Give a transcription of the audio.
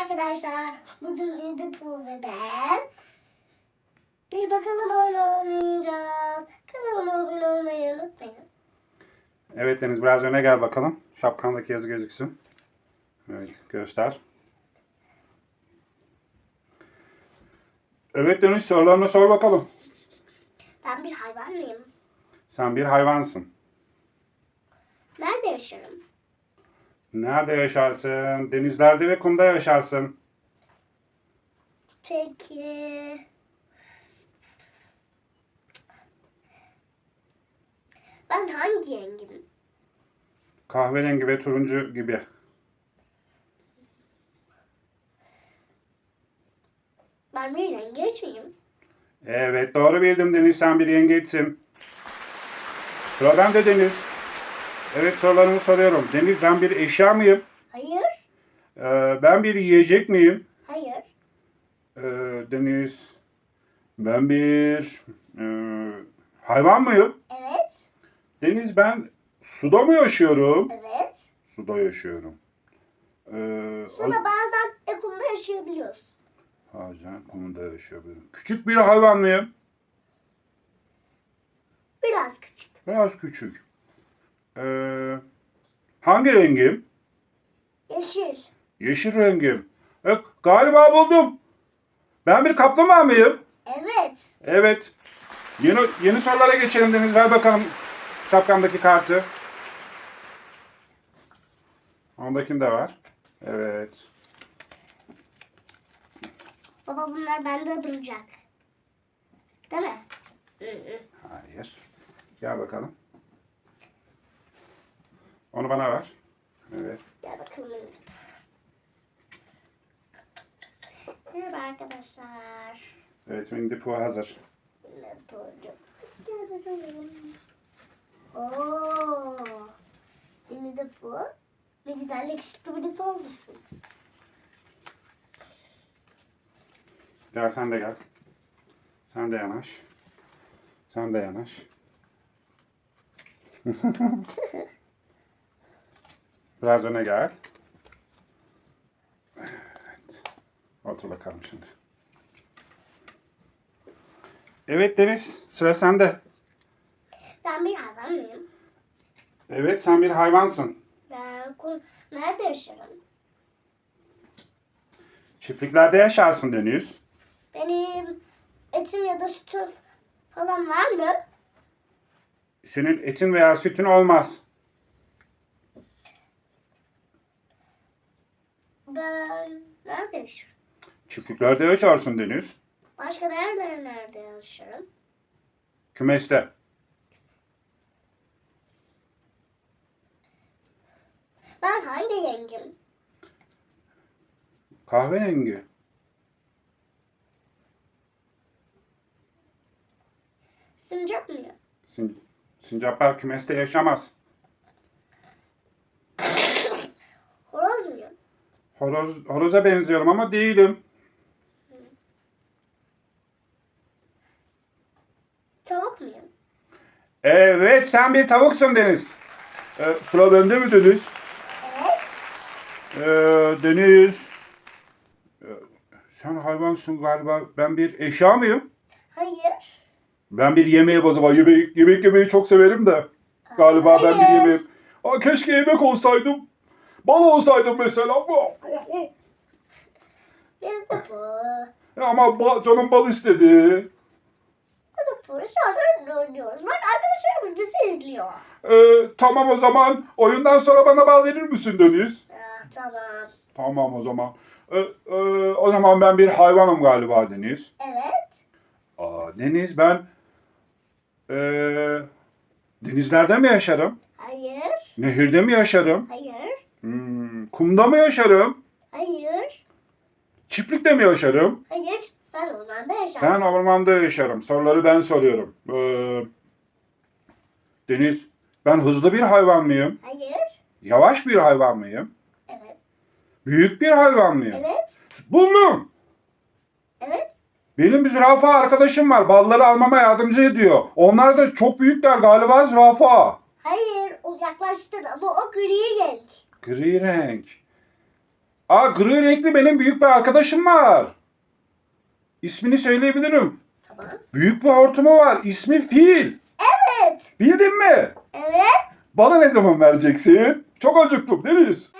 arkadaşlar. Bugün Edipur ve ben bir bakalım oyun oynayacağız. Kanalıma abone olmayı unutmayın. Evet Deniz biraz öne gel bakalım. Şapkandaki yazı gözüksün. Evet göster. Evet Deniz sorularını sor bakalım. Ben bir hayvan mıyım? Sen bir hayvansın. Nerede yaşarım? Nerede yaşarsın? Denizlerde ve kumda yaşarsın. Peki. Ben hangi rengim? Kahverengi ve turuncu gibi. Ben bir yengeç miyim? Evet doğru bildim Deniz. Sen bir yengeçsin. Sıra bende Deniz. Evet sorularımı soruyorum. Deniz ben bir eşya mıyım? Hayır. Ee, ben bir yiyecek miyim? Hayır. Ee, Deniz, ben bir e, hayvan mıyım? Evet. Deniz, ben suda mı yaşıyorum? Evet. Suda yaşıyorum. Ee, Suda bazen de kumda yaşayabiliyoruz. Bazen kumda yaşıyorum. Küçük bir hayvan mıyım? Biraz küçük. Biraz küçük. Ee, hangi rengim? Yeşil. Yeşil rengim. E, galiba buldum. Ben bir kaplumbağa mıyım? Evet. Evet. Yeni yeni sorulara geçelim Deniz. Ver bakalım şapkandaki kartı. Ondakini de var. Evet. Baba bunlar bende duracak. Değil mi? Hayır. Gel bakalım. Onu bana ver. Evet. Gel bakalım. Merhaba arkadaşlar. The Pooh hazır. Doğru. Gel bakalım. Oo. Beni de bu. Ne güzel yakışıklı birisi olmuşsun. Gel sen de gel. Sen de yanaş. Sen de yanaş. Biraz öne gel. Evet. Otur bakalım şimdi. Evet Deniz, sıra sende. Ben bir hayvan mıyım? Evet, sen bir hayvansın. Ben kum... Nerede yaşarım? Çiftliklerde yaşarsın Deniz. Benim etim ya da sütüm falan var mı? Senin etin veya sütün olmaz. Nerede yaşarım? Çiftliklerde yaşarsın Deniz. Başka nerede nerede yaşarım? Kümeste. Ben hangi yengim? Kahverengi. Sincap mıyım? Sin sincaplar kümeste yaşamaz. Horoz muyum? Horoz, horoza benziyorum ama değilim. Tavuk muyum? Evet sen bir tavuksun Deniz. Ee, sıra bende mi Deniz? Evet. Ee, Deniz. Ee, sen hayvansın galiba. Ben bir eşya mıyım? Hayır. Ben bir yemeğe o zaman. Yemek, yemek yemeyi çok severim de. Galiba ben bir Hayır. yemeğim. Aa, keşke yemek olsaydım. Bal olsaydım mesela. Benim de bu. Ama ba- canım bal istedi. Bu. Şu an oyun oynuyoruz. Bak arkadaşlarımız bizi izliyor. Ee, tamam o zaman. Oyundan sonra bana bal verir misin Deniz? Ah, tamam. Tamam o zaman. Ee, e, o zaman ben bir hayvanım galiba Deniz. Evet. Aa, Deniz ben ee, denizlerde mi yaşarım? Hayır. Nehirde mi yaşarım? Hayır. Kumda mı yaşarım? Hayır. Çiftlikte mi yaşarım? Hayır. Sen ormanda yaşarsın. Ben ormanda yaşarım. Soruları ben soruyorum. Ee, Deniz ben hızlı bir hayvan mıyım? Hayır. Yavaş bir hayvan mıyım? Evet. Büyük bir hayvan mıyım? Evet. Buldum. Evet. Benim bir zürafa arkadaşım var. Balları almama yardımcı ediyor. Onlar da çok büyükler galiba zürafa. Hayır. O yaklaştın ama o gri renk. Gri renk. Aa gri renkli benim büyük bir arkadaşım var. İsmini söyleyebilirim. Tamam. Büyük bir hortumu var. İsmi Fil. Evet. Bildin mi? Evet. Bana ne zaman vereceksin? Çok acıktım Deniz.